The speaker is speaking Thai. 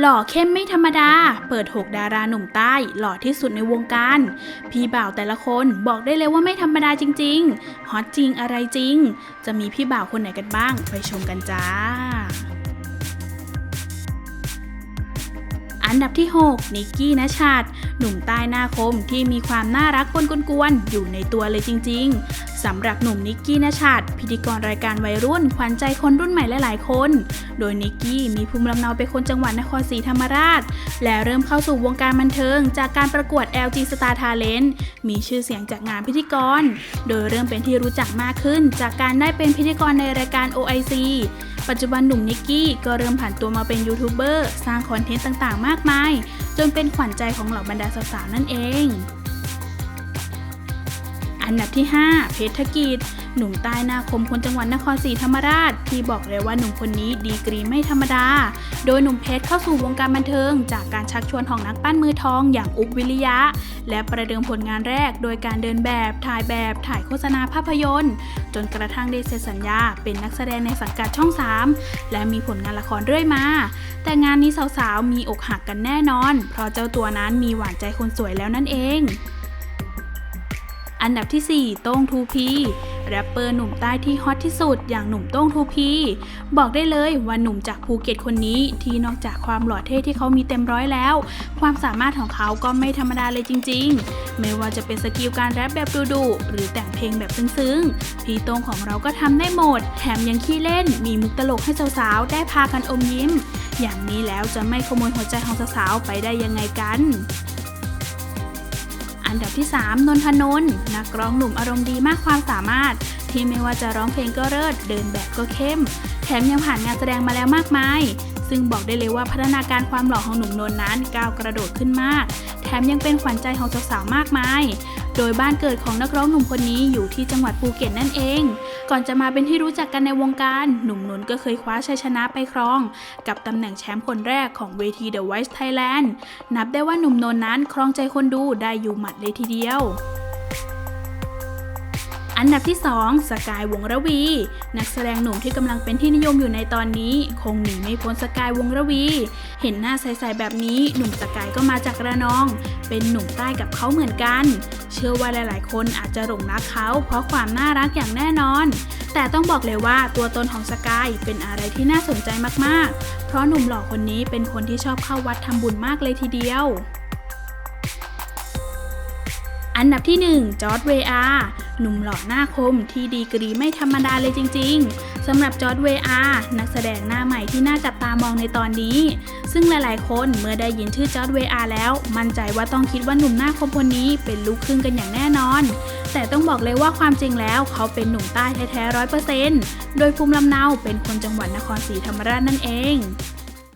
หล่อเข้มไม่ธรรมดา เปิด 6 ดาราหนุ่มใต้ หล่อที่สุดในวงการ พี่บ่าวแต่ละคนบอกได้เลยว่าไม่ธรรมดาจริงๆ ฮอตจริงอะไรจริง จะมีพี่บ่าวคนไหนกันบ้าง ไปชมกันจ้า อันดับที่ 6 นิกกี้นชัดหนุ่มใต้หน้าคมที่มีความน่ารักปนกวนๆอยู่ในตัวเลยจริง ๆสำหรับหนุ่มนิกกี้นชัดพิธีกรรายการวัยรุ่นขวัญใจคนรุ่นใหม่หลายๆคน โดยนิกกี้มีภูมิลำเนาเป็นคนจังหวัดนครศรีธรรมราช และเริ่มเข้าสู่วงการบันเทิง จากการประกวด LG Star Talent มีชื่อเสียงจากงานพิธีกร โดยเริ่มเป็นที่รู้จักมากขึ้น จากการได้เป็นพิธีกรในรายการ OIC ปัจจุบันหนุ่มนิกกี้ก็เริ่มผ่านตัวมาเป็นยูทูบเบอร์สร้างคอนเทนต์ต่างๆ มากมาย จนเป็นขวัญใจของเหล่าบรรดาสาวๆนั่นเอง อันดับที่ 5 เพชรกิจ หนุ่มใต้หน้าคมคนจังหวัดนครศรีธรรมราช ที่บอกเลยว่าหนุ่มคนนี้ดีกรีไม่ธรรมดา โดยหนุ่มเพชรเข้าสู่วงการบันเทิง จากการชักชวนของนักปั้นมือทองอย่างอุบวิริยะ และประเดิมผลงานแรก โดยการเดินแบบ ถ่ายแบบ ถ่ายโฆษณาภาพยนตร์ จนกระทั่งได้เซ็นสัญญา เป็นนักแสดงในสังกัดช่อง 3 และมีผลงานละครเรื่อยมา แต่งานนี้สาวๆมีอกหักกันแน่นอน เพราะเจ้าตัวนั้นมีหวานใจคนสวยแล้วนั่นเอง อันดับที่ 4 โต้งทูพี แรปเปอร์หนุ่มใต้ที่ฮอตที่สุดอย่างหนุ่มโต้งทูพีบอกได้เลยว่าหนุ่มจากภูเก็ตคนนี้ที่นอกจากความหล่อเท่ที่เขามีเต็มร้อยแล้ว ความสามารถของเขาก็ไม่ธรรมดาเลยจริง ๆ ไม่ว่าจะเป็นสกิลการแรปแบบดุๆหรือแต่งเพลงแบบซึ้งๆพี่โต้งของเราก็ทำได้หมด แถมยังขี้เล่นมีมุกตลกให้สาวๆได้พากันอมยิ้ม อย่างนี้แล้วจะไม่ขโมยหัวใจของสาวๆไปได้ยังไงกัน อันดับที่ 3 นนทนนท์นักร้องหนุ่มอารมณ์ดีมากความสามารถ ที่ไม่ว่าจะร้องเพลงก็เลิศเดินแบบก็เข้ม แถมยังผ่านงานแสดงมาแล้วมากมาย ซึ่งบอกได้เลยว่าพัฒนาการความหล่อของหนุ่มนนท์นั้นก้าวกระโดดขึ้นมาก แถมยังเป็นขวัญใจของสาวๆมากมาย โดยบ้านเกิดของนักร้องหนุ่มคนนี้อยู่ที่จังหวัดภูเก็ตนั่นเอง ก่อนจะมาเป็นที่รู้จักกันในวงการ หนุ่มนนท์ก็เคยคว้าชัยชนะไปครอง กับตำแหน่งแชมป์คนแรกของเวที The Voice Thailand นับได้ว่าหนุ่มนนท์นั้นครองใจคนดูได้อยู่หมัดเลยทีเดียวอันดับที่ 2 สกายวงระวี นักแสดงหนุ่มที่กำลังเป็นที่นิยมอยู่ในตอนนี้ คงหนีไม่พ้นสกายวงระวี เห็นหน้าใสๆแบบนี้ หนุ่มสกายก็มาจากระนอง เป็นหนุ่มใต้กับเขาเหมือนกัน เชื่อว่าหลายๆ คนอาจจะหลงรักเขาเพราะความน่ารักอย่างแน่นอน แต่ต้องบอกเลยว่าตัวตนของสกายเป็นอะไรที่น่าสนใจมากๆ เพราะหนุ่มหล่อคนนี้เป็นคนที่ชอบเข้าวัดทำบุญมากเลยทีเดียวอันดับที่ 1 จอร์ดเวอาร์ หนุ่มหล่อหน้าคมที่ดีกรีไม่ธรรมดาเลยจริง ๆสำหรับจอร์ดเวอาร์นักแสดงหน้าใหม่ที่น่าจับตามองในตอนนี้ ซึ่งหลายๆ คนเมื่อได้ยินชื่อจอร์ดเวอาร์แล้ว มั่นใจว่าต้องคิดว่าหนุ่มหน้าคมคนนี้เป็นลูกครึ่งกันอย่างแน่นอน แต่ต้องบอกเลยว่าความจริงแล้วเขาเป็นหนุ่มใต้แท้ๆร้อยเปอร์เซ็นต์โดยภูมิลำเนาเป็นคนจังหวัดนครศรีธรรมราชนั่นเอง